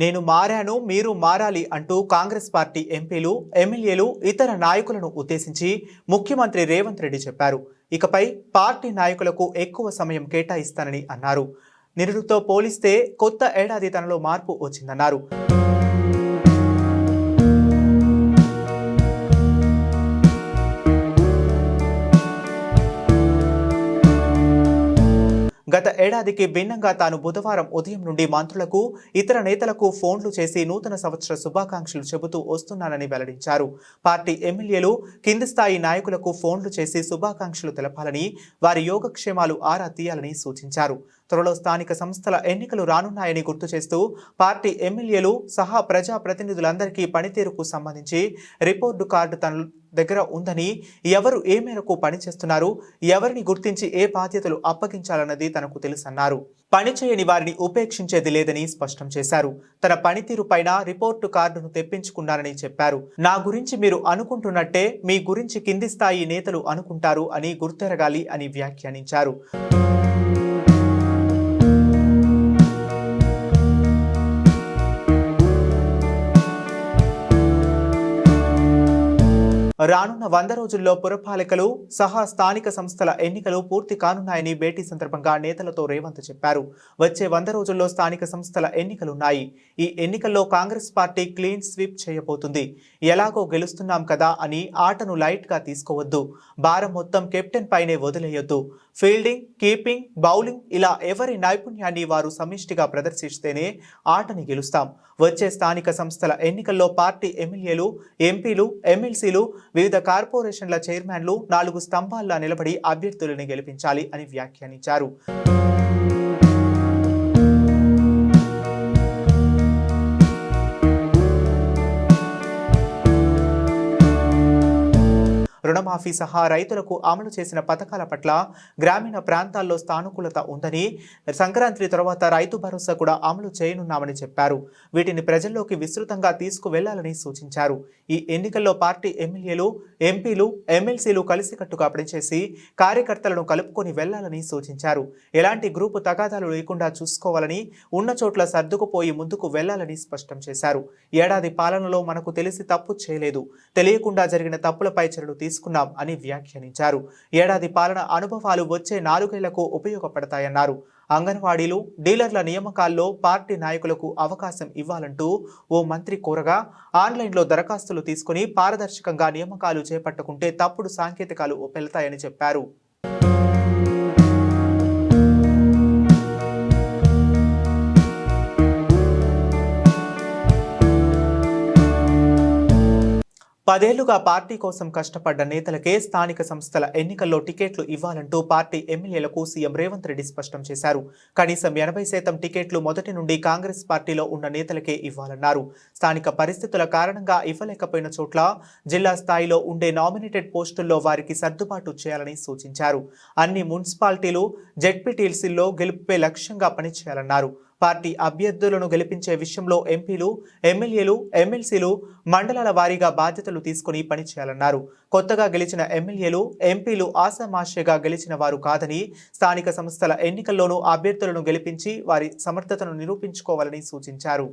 నేను మారాను మీరు మారాలి అంటూ కాంగ్రెస్ పార్టీ ఎంపీలు ఎమ్మెల్యేలు ఇతర నాయకులను ఉద్దేశించి ముఖ్యమంత్రి రేవంత్ రెడ్డి చెప్పారు. ఇకపై పార్టీ నాయకులకు ఎక్కువ సమయం కేటాయిస్తానని అన్నారు. నిరుడుతో పోలిస్తే కొత్త ఏడాది తనలో మార్పు వచ్చిందన్నారు. గత ఏడాదికి భిన్నంగా తాను బుధవారం ఉదయం నుండి మంత్రులకు ఇతర నేతలకు ఫోన్లు చేసి నూతన సంవత్సర శుభాకాంక్షలు చెబుతూ వస్తున్నానని వెల్లడించారు. పార్టీ ఎమ్మెల్యేలు కింది స్థాయి నాయకులకు ఫోన్లు చేసి శుభాకాంక్షలు తెలపాలని వారి యోగక్షేమాలు ఆరా తీయాలని సూచించారు. త్వరలో స్థానిక సంస్థల ఎన్నికలు రానున్నాయని గుర్తు చేస్తూ పార్టీ ఎమ్మెల్యేలు సహా ప్రజా ప్రతినిధులందరికీ పనితీరుకు సంబంధించి రిపోర్టు కార్డు తన దగ్గర ఉందని ఎవరు ఏ మేరకు పనిచేస్తున్నారు ఎవరిని గుర్తించి ఏ బాధ్యతలు అప్పగించాలన్నది తనకు తెలుసన్నారు. పనిచేయని వారిని ఉపేక్షించేది లేదని స్పష్టం చేశారు. తన పనితీరు పైన రిపోర్టు కార్డును తెప్పించుకున్నారని చెప్పారు. నా గురించి మీరు అనుకుంటున్నట్టే మీ గురించి కింది స్థాయి నేతలు అనుకుంటారు అని గుర్తెరగాలి అని వ్యాఖ్యానించారు. రానున్న వంద రోజుల్లో పురపాలికలు సహా స్థానిక సంస్థల ఎన్నికలు పూర్తి కానున్నాయని భేటీ సందర్భంగా నేతలతో రేవంత్ చెప్పారు. వచ్చే వంద రోజుల్లో స్థానిక సంస్థల ఎన్నికలున్నాయి. ఈ ఎన్నికల్లో కాంగ్రెస్ పార్టీ క్లీన్ స్వీప్ చేయబోతుంది. ఎలాగో గెలుస్తున్నాం కదా అని ఆటను లైట్గా తీసుకోవద్దు. భారం మొత్తం కెప్టెన్ పైనే వదిలేయొద్దు. ఫీల్డింగ్ కీపింగ్ బౌలింగ్ ఇలా ఎవరి నైపుణ్యాన్ని వారు సమిష్టిగా ప్రదర్శిస్తేనే ఆటని గెలుస్తాం. వచ్చే స్థానిక సంస్థల ఎన్నికల్లో పార్టీ ఎమ్మెల్యేలు ఎంపీలు ఎమ్మెల్సీలు వివిధ కార్పొరేషన్ల చైర్మన్లు నాలుగు స్తంభాల్లో నిలబడి అభ్యర్థులను గెలిపించాలి అని వ్యాఖ్యానించారు. రుణమాఫీ సహా రైతులకు అమలు చేసిన పథకాల పట్ల గ్రామీణ ప్రాంతాల్లో సానుకూలత ఉందని సంక్రాంతి తర్వాత రైతు భరోసా కూడా అమలు చేయనున్నామని చెప్పారు. వీటిని ప్రజల్లోకి విస్తృతంగా తీసుకువెళ్ళాలని సూచించారు. ఈ ఎన్నికల్లో పార్టీ ఎమ్మెల్యేలు ఎంపీలు ఎమ్మెల్సీలు కలిసికట్టుగా పనిచేసి కార్యకర్తలను కలుపుకొని వెళ్ళాలని సూచించారు. ఎలాంటి గ్రూపు తగాదాలు లేకుండా చూసుకోవాలని ఉన్న చోట్ల సర్దుకుపోయి ముందుకు వెళ్ళాలని స్పష్టం చేశారు. ఏడాది పాలనలో మనకు తెలిసి తప్పు చేయలేదు. తెలియకుండా జరిగిన తప్పులపై చర్యలు తీసుకున్నాం అని వ్యాఖ్యానించారు. ఏడాది పాలన అనుభవాలు వచ్చే నాలుగేళ్ళకు ఉపయోగపడతాయన్నారు. అంగన్వాడీలు డీలర్ల నియామకాల్లో పార్టీ నాయకులకు అవకాశం ఇవ్వాలంటూ ఓ మంత్రి కోరగా ఆన్లైన్లో దరఖాస్తులు తీసుకుని పారదర్శకంగా నియామకాలు చేపట్టుకుంటే తప్పుడు సాంకేతికాలు వెళ్తాయని చెప్పారు. పదేళ్ళుగా పార్టీ కోసం కష్టపడ్డ నేతలకే స్థానిక సంస్థల ఎన్నికల్లో టికెట్లు ఇవ్వాలంటూ పార్టీ ఎమ్మెల్యేలకు సీఎం రేవంత్ రెడ్డి స్పష్టం చేశారు. కనీసం ఎనభై శాతం టికెట్లు మొదటి నుండి కాంగ్రెస్ పార్టీలో ఉన్న నేతలకే ఇవ్వాలన్నారు. స్థానిక పరిస్థితుల కారణంగా ఇవ్వలేకపోయిన చోట్ల జిల్లా స్థాయిలో ఉండే నామినేటెడ్ పోస్టుల్లో వారికి సర్దుబాటు చేయాలని సూచించారు. అన్ని మున్సిపాలిటీలు జెడ్పీటీఎల్సీల్లో గెలుపుపై లక్ష్యంగా పనిచేయాలన్నారు. పార్టీ అభ్యర్థులను గెలిపించే విషయంలో ఎంపీలు ఎమ్మెల్యేలు ఎమ్మెల్సీలు మండలాల వారీగా బాధ్యతలు తీసుకుని పనిచేయాలన్నారు. కొత్తగా గెలిచిన ఎమ్మెల్యేలు ఎంపీలు ఆశామాషగా గెలిచిన వారు కాదని స్థానిక సంస్థల ఎన్నికల్లోనూ అభ్యర్థులను గెలిపించి వారి సమర్థతను నిరూపించుకోవాలని సూచించారు.